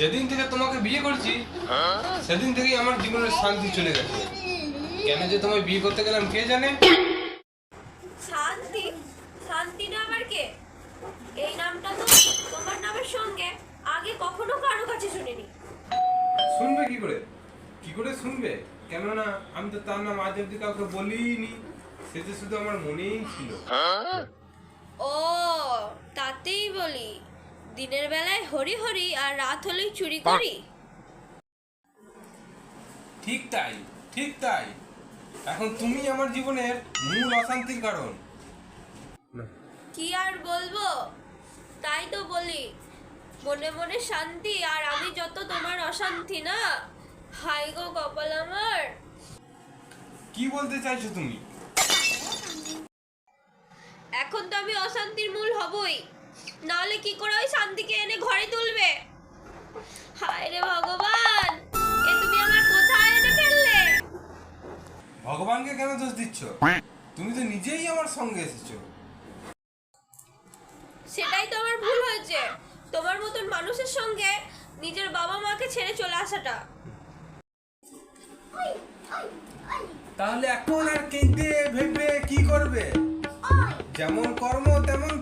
যেদিন থেকে তোমাকে বিয়ে করেছি সেদিন থেকেই আমার জীবনের শান্তি চলে গেছে। কেন যে তোমায় বিয়ে করতে গেলাম কে জানে? শান্তি? শান্তি না আবার কে? এই নামটা তো তোমার নামের সঙ্গে আগে কখনো কারও কাছে শুনিনি। শুনবে কি করে? কি করে শুনবে? কেননা আমি তো তার নাম আজ অব্দি কাউকে বলিনি। সে তো শুধু আমার মনেই ছিল। ও তাতেই বলি। দিনের বেলায় হরি হরি আর রাত হলেই চুরি করি। ঠিক তাই ঠিক তাই। এখন তুমি আমার জীবনের মূল অশান্তির কারণ। কি আর বলব? তাই তো বলি মনে মনে শান্তি আর আমি যত তোমার অশান্তি না হাই গো কপাল আমার। কি বলতে চাইছো তুমি? এখন তো আমি অশান্তির মূল হবই। নাহলে কি করে ওই শান্তিকে এনে ঘরে তুলবে? হায় রে ভগবান! এ তুমি আমার কোথায় এনে ফেললে? ভগবানকে কেন দোষ দিচ্ছ? তুমি তো নিজেই আমার সঙ্গে এসেছ। সেটাই তো আমার ভুল হয়েছে। তোমার মতন মানুষের সঙ্গে নিজের বাবা মাকে ছেড়ে চলে আসাটা। তাহলে এখন আর কেঁদে ভেবে কি করবে? যেমন কর্ম তেমন